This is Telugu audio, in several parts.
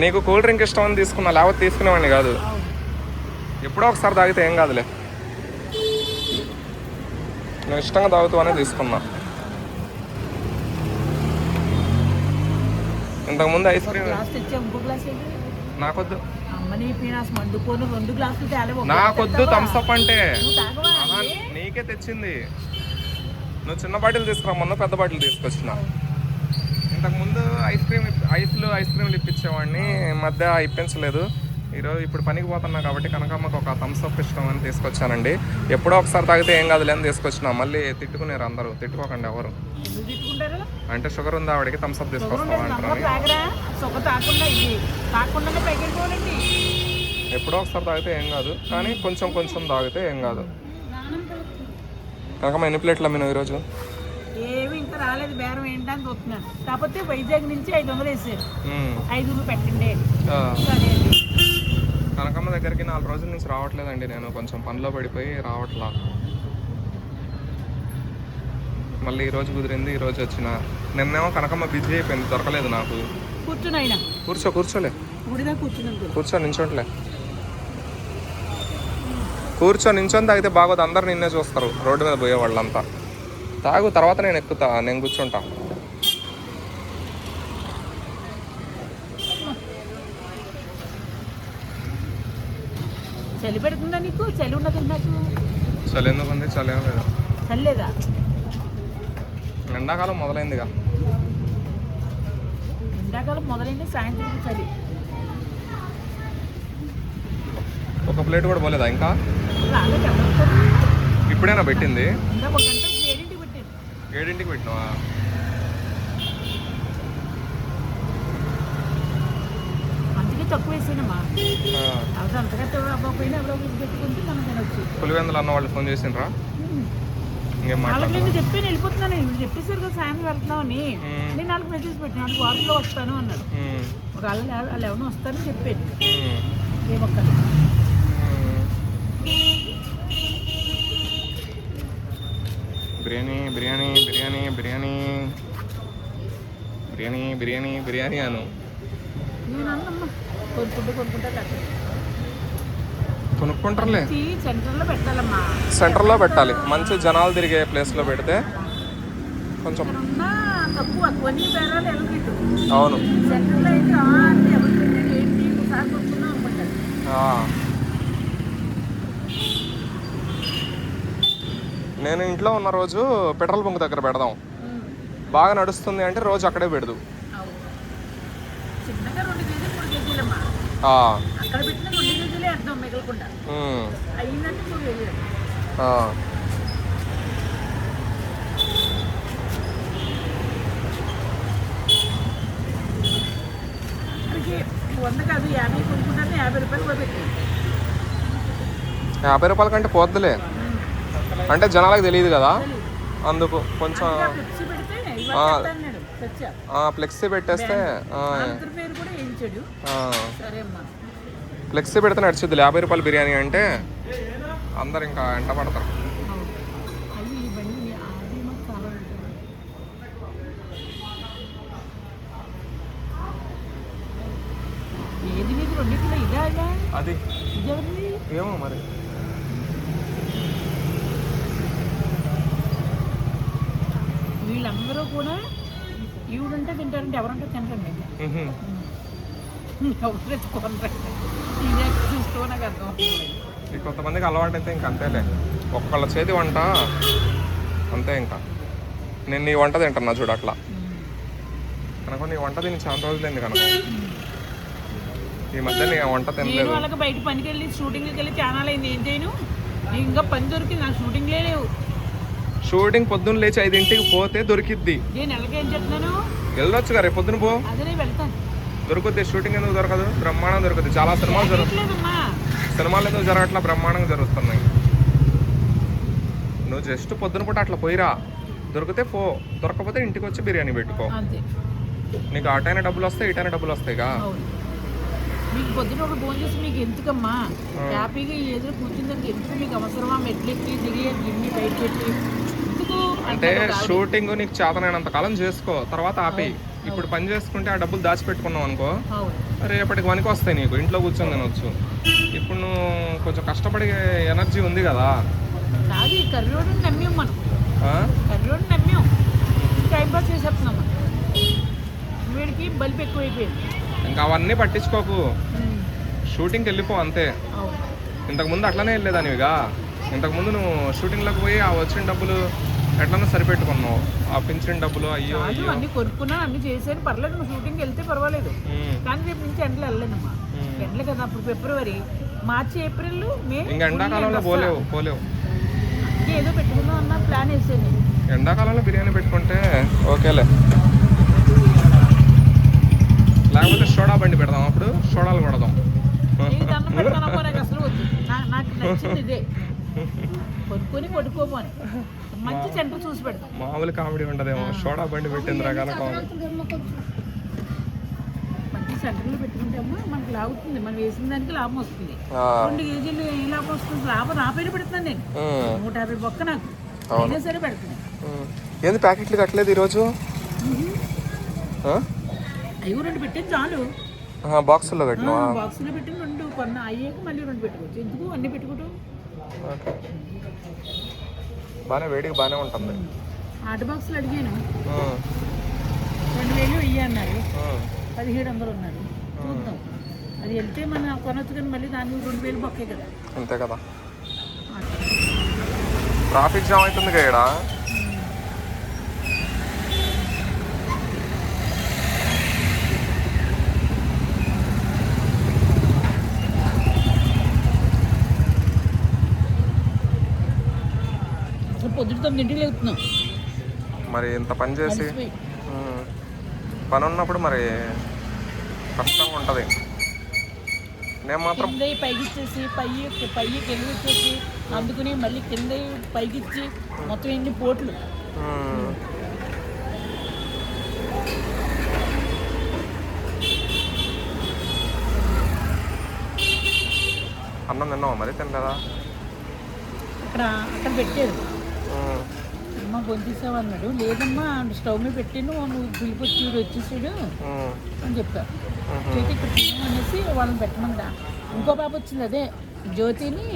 నీకు కూల్ డ్రింక్ ఇష్టం అని తీసుకున్నా లేకపోతే తీసుకునేవాడిని కాదు. ఎప్పుడో ఒకసారి తాగితే ఏం కాదులే. నువ్వు ఇష్టంగా తాగుతావనే తీసుకున్నా. ఇంతకుముందు ఐస్ క్రీమ్ నాకొద్దు. నాకొద్దు? థమ్స్అప్ అంటే? నీకే తెచ్చింది. నువ్వు చిన్న బాటిల్ తీసుకురా మొన్న పెద్ద బాటిల్ తీసుకొచ్చిన. ఇంతకుముందు ఐస్ క్రీమ్ ఐస్లు ఐస్ క్రీమ్లు ఇప్పించేవాడిని మధ్య ఇప్పించలేదు. ఈరోజు ఇప్పుడు పనికి పోతున్నా కాబట్టి కనకమ్మకు ఒక థమ్స్అప్ ఇష్టం అని తీసుకొచ్చానండి. ఎప్పుడో ఒకసారి తాగితే ఏం కాదులే అని తీసుకొచ్చిన మళ్ళీ తిట్టుకునేరు అందరూ తిట్టుకోకండి ఎవరు. అంటే షుగర్ ఉంది ఆవిడకి థమ్స్అప్ వెళ్ళిపోవాలండి ఎప్పుడో ఒకసారి తాగితే ఏం కాదు కానీ కొంచెం కొంచెం తాగితే ఏం కాదు. కనకమ్మ ఎన్ని ప్లేట్లు అమ్మినావు ఈరోజు? ఏమి ఇంకా రాలేదు బేరం ఏంటని చూస్తున్నాను కాకపోతే వైజాగ్ నుంచి ఐదు వందలు వేసారు. ఐదు వందలు పెట్టండి. సరే కనకమ్మ దగ్గరికి నాలుగు రోజుల నుంచి రావట్లేదండి నేను. కొంచెం పనిలో పడిపోయి రావట్లా. మళ్ళీ ఈ రోజు కుదిరింది ఈ రోజు వచ్చిన. నిన్నేమో కనకమ్మ బిజీ అయిపోయింది దొరకలేదు నాకు. కూర్చుని అయినా కూర్చో కూర్చోలే. కూర్చో నించోట్లే కూర్చో నించొని తాగితే బాగోదు. అందరు నిన్నే చూస్తారు రోడ్డు మీద పోయే వాళ్ళంతా. తాగు తర్వాత నేను ఎక్కుతా నేను కూర్చుంటా. చలి పెడుతుందా నీకు? చలి నాకు. చలి ఎందుకు ఉంది? చలి ఏం లేదు. చలి లేదా? ఎండాకాలం మొదలైందిగా. ఎండాకాలం మొదలైంది సాయంత్రం చలి. ఒక ప్లేట్ కూడా పోలేదా ఇంకా? ఇప్పుడేనా పెట్టింది ఇంకా ఒక గంట ఏడింటికి పెట్టాను ఏడింటికి పెట్టినావా? అందుకే తక్కువ అంతగా అవ్వకపోయినా ఎవరో ఒకరు పెట్టుకుంటే మనం తినొచ్చు. పులివెందులు అన్న వాళ్ళు ఫోన్ చేసిండ్రా? వాళ్ళకి వెళ్ళిపోతున్నాను ఇప్పుడు చెప్పేశారు కదా వెళ్తున్నామని మ్మ్. నేను వాళ్ళకి మెసేజ్ పెట్టాను. వారంలో వస్తాను అన్నాడు. వాళ్ళు వాళ్ళు ఎవరినో వస్తారని చెప్పాను. ఏ ఒక్కరు బిర్యానీ. బిర్యానీ బిర్యానీ బిర్యానీ అను. కొనుక్కుంటారులే. సెంటర్లో పెట్టాలి. మంచి జనాలు తిరిగే ప్లేస్లో పెడితే కొంచెం అవును సెంటర్లో అయితే ఆ అంటే ఎవరు పెట్టాడు ఏంటి ఒకసారి కొనుక్కున్నాం అనుకుంటారు ఆ. నేను ఇంట్లో ఉన్న రోజు పెట్రోల్ బంక్ దగ్గర పెడదాం. బాగా నడుస్తుంది అంటే రోజు అక్కడే పెడదు. యాభై రూపాయల కంటే పోద్దులే. అంటే జనాలకు తెలియదు కదా. అందుకు కొంచెం ఫ్లెక్సీ పెట్టేస్తే ఫ్లెక్సీ పెడితే నడుచుద్ది. యాభై రూపాయల బిర్యానీ అంటే అందరు ఇంకా ఎంట పడతారు. అది. మాకు కావాలంటే ఏది మీకు రెండిట్లో ఇదా ఇదా అది ఇది ఎవరిది ఏమో మరి వీళ్ళందరూ కూడా ఈవిడంటే తింటారంటే ఎవరంటే తింటారండి ఇంకా. మ్హూ. ఎవరు కొనరండి. ఇదే చూస్తూ నాకు అర్థం అవుతుంది ఈ కొంతమందికి అలవాటు అయితే ఇంక అంతేలే. ఒక్కళ్ళ చేతి వంట అంతే ఇంకా. నేను నీ వంట తింటున్నా చూడు అట్లా. కనుక నీ వంట తిని చాలా రోజులైంది కనుక ఈ మధ్య నీ వంట తినలేదు. వాళ్ళకి బయట పనికి వెళ్ళి షూటింగ్కి వెళ్ళి ఛానల్ అయింది. ఏం చేయను? ఇంకా పని దొరికింది. నాకు షూటింగ్ పొద్దున్న లేచి ఐదింటికి పోతే దొరికిద్ది. వెళ్ళొచ్చు కదా రేపు పొద్దున పో. దొరుకుద్ది షూటింగ్ ఎందుకు దొరకదు? బ్రహ్మాండం దొరుకుద్ది. చాలా సినిమాలు జరుగు లేదమ్మా సినిమాలు ఎందుకు జరగట్లా? బ్రహ్మాండంగా జరుగుతున్నాయి. నువ్వు జస్ట్ పొద్దున పూట అట్లా పోయిరా. దొరికితే పో. దొరకకపోతే ఇంటికి వచ్చి బిర్యానీ పెట్టుకో. నీకు అటైన డబ్బులు వస్తాయి ఇటైన డబ్బులు వస్తాయిగా మీకు పొద్దున ఒక ఫోన్ చేసి మీకు ఎందుకమ్మా? హ్యాపీగా ఎదురు కూర్చుందని ఎందుకు మీకు అవసరమా? మెట్లెక్కి దిగి గిన్ని బయట పెట్టి అంటే షూటింగ్ నీకు చేతనైనంత కాలం చేసుకో తర్వాత ఆపేయి ఇప్పుడు పని చేసుకుంటే ఆ డబ్బులు దాచిపెట్టుకున్నావు అనుకో రేపటికి వనికి వస్తాయి నీకు ఇంట్లో కూర్చొని తినొచ్చు. ఇప్పుడు నువ్వు కొంచెం కష్టపడే ఎనర్జీ ఉంది కదా. వీడికి ఎక్కువైపోయింది. ఇంకా అవన్నీ పట్టించుకోకు. షూటింగ్కి వెళ్ళిపో అంతే. ఇంతకుముందు అట్లనే వెళ్ళేదానివిగా. ఇంతకుముందు నువ్వు షూటింగ్లోకి పోయి ఆ వచ్చిన డబ్బులు ఎట్లన్నా సరిపెట్టుకున్నావు? ఆ పింఛన్ డబ్బులు అయ్యో అన్ని కొనుక్కున్నా అన్ని చేశాను. పర్లేదు నువ్వు షూటింగ్కి వెళ్తే పర్వాలేదు. కానీ రేపు నుంచి ఎండలు వెళ్ళలేనమ్మా. ఎండలు కదా అప్పుడు ఫిబ్రవరి మార్చి ఏప్రిల్ మే ఇంకా ఎండాకాలంలో పోలేవు పోలేవు. ఏదో పెట్టుకుందాం అన్న ప్లాన్ వేసాను ఎండాకాలంలో బిర్యానీ పెట్టుకుంటే ఓకేలే. లేకపోతే సోడా బండి పెడదాం అప్పుడు సోడాలు కొడదాం. నాకు నచ్చింది ఇదే. కొనుక్కొని కొట్టుకోపోని మంచి సెంటర్ చూసి పెడతాం. మామూలు కామెడీ ఉండదేమో. సోడా బండి మంచి సెంటర్లో పెట్టుకుంటే అమ్మా మనకు లాగుతుంది. మనం వేసిన దానికి లాభం వస్తుంది. రెండు కేజీలు ఏం లాభం వస్తుంది? లాభం నా పైన పెడుతున్నాను నేను. ఉమ్, నూట యాభై బొక్క నాకు. అయినా సరే పెడుతున్నాను. ఏంది ప్యాకెట్లు కట్టలేదు ఈరోజు? అవి రెండు పెట్టేది చాలు. బాక్సుల్లో కట్టినావా బాక్స్లో పెట్టి రెండు కొన్న. అయ్యాక మళ్ళీ రెండు పెట్టుకోవచ్చు. ఎందుకు? అన్ని పెట్టుకోవటం ఓకే బాగానే వేడికి బాగానే ఉంటుంది. ఆట బాక్సులు అడిగాను. రెండు వేలు వెయ్యి అన్నారు. పదిహేడు వందలు ఉన్నారు. చూద్దాం. అది వెళ్తే మనం కొనొచ్చు కానీ మళ్ళీ దాన్ని రెండు వేలు బొక్కే కదా. అంతే కదా. ట్రాఫిక్ జామ్ అవుతుంది ఇక్కడ. తొమ్మిదింటికి లేవుతున్నాం మరి ఇంత పని చేసి? పని ఉన్నప్పుడు మరి కష్టంగా ఉంటుంది. నేను మాత్రం కింద పైకి ఇచ్చేసి పై పై కింద ఇచ్చేసి అందుకుని మళ్ళీ కింద పైకి ఇచ్చి మొత్తం ఎన్ని పోట్లు. అన్నం తిన్నావా మరి? తినలేదా? అక్కడ అక్కడ పెట్టారు. ఉమ్, అమ్మ గొంతీసావు అన్నాడు. లేదమ్మా స్టవ్ మీద పెట్టిను నువ్వు పిలిపొచ్చి వచ్చేసాడు అని చెప్పారు ఉహు, చేతి ఇక్కడ అనేసి వాళ్ళని పెట్టమందా ఇంకో పాప వచ్చింది అదే జ్యోతిని.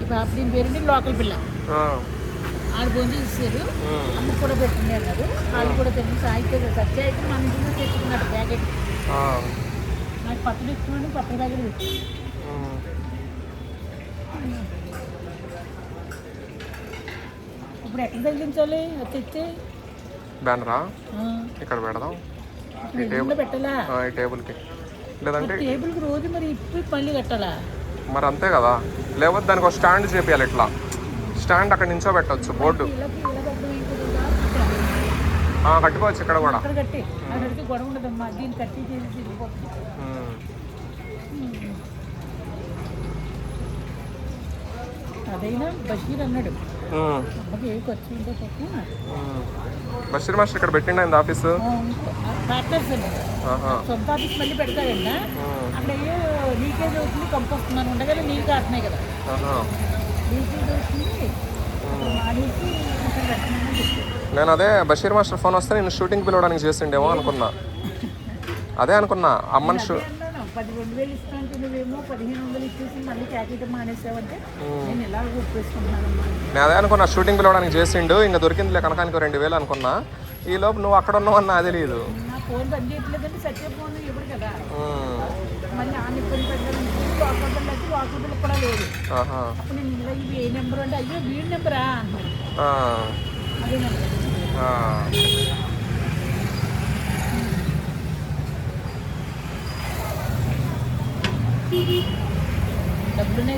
ఈ పాప దీని పేరుని లోకల్ పిల్ల. ఆడు భోజనం చేశారు. అమ్మ కూడా పెట్టింది అన్నారు. వాళ్ళు కూడా తిని సాయితే సత్య అయితే మన ఇంట్లో తెచ్చుకున్నాడు ప్యాకెట్. నాకు పక్కన ఇస్తున్నాడు పక్కన ప్యాకెట్ తెచ్చి ఉమ్. ఇప్పుడు ఎక్కడ తగిలించాలి? అది తెచ్చి? బ్యానరా? ఇక్కడ పెడదాం. ఇప్పుడు ఎదురుగా పెట్టాలా? ఈ టేబుల్కి. లేదంటే టేబుల్కి రోజు మరి ఇప్పి పళ్ళు కట్టాలా? మరి అంతే కదా. లేకపోతే దానికి ఒక స్టాండ్ చేపియాలి ఇట్లా. స్టాండ్ అక్కడ నుంచో పెట్టవచ్చు బోర్డు కట్టుకోవచ్చు ఇక్కడ కూడా. అదైనా? బషీర్ అన్నాడు. బషీర్ మాస్టర్ ఇక్కడ పెట్టిండ ఇంత ఆఫీసు. సొంత ఆఫీస్ మళ్ళీ పెడతాడండి అక్కడ లీకేజ్ అవుతుంది నీళ్ళు కాస్తున్నాయి కదా. లీకేజ్ అవుతుంది. నేను అదే బషీర్ మాస్టర్ ఫోన్ వస్తే నేను షూటింగ్ పిలవడానికి చేసిండేమో అనుకున్నా. అదే అనుకున్నా. అమ్మని షూ పది రెండు వేలు ఇస్తానంటే నువ్వేమో పదిహేను వందలు ఇచ్చేసి మళ్ళీ ప్యాకెట్ మానేసావంటే నేను ఎలా ఒప్పేసుకుంటున్నానమ్మా? నేను అదే అనుకున్నా షూటింగ్ పిలవడానికి చేసిండు ఇంకా దొరికిందిలే కనకానికి రెండు వేలు అనుకున్నా. ఈ లోపు నువ్వు అక్కడ ఉన్నావని నాకు తెలియదు నా ఫోన్ పని చేయట్లేదంటే సత్య ఫోన్ ఇవ్వడు కదా. మళ్ళీ ఇబ్బంది పెట్టడం వాకబుల్ అయితే వాకబుల్ కూడా లేదు. అప్పుడు నేను ఇలా ఇవి ఏ నెంబర్ అంటే అయ్యో వీడి నెంబరా? అదే నెంబర్. డబ్బులు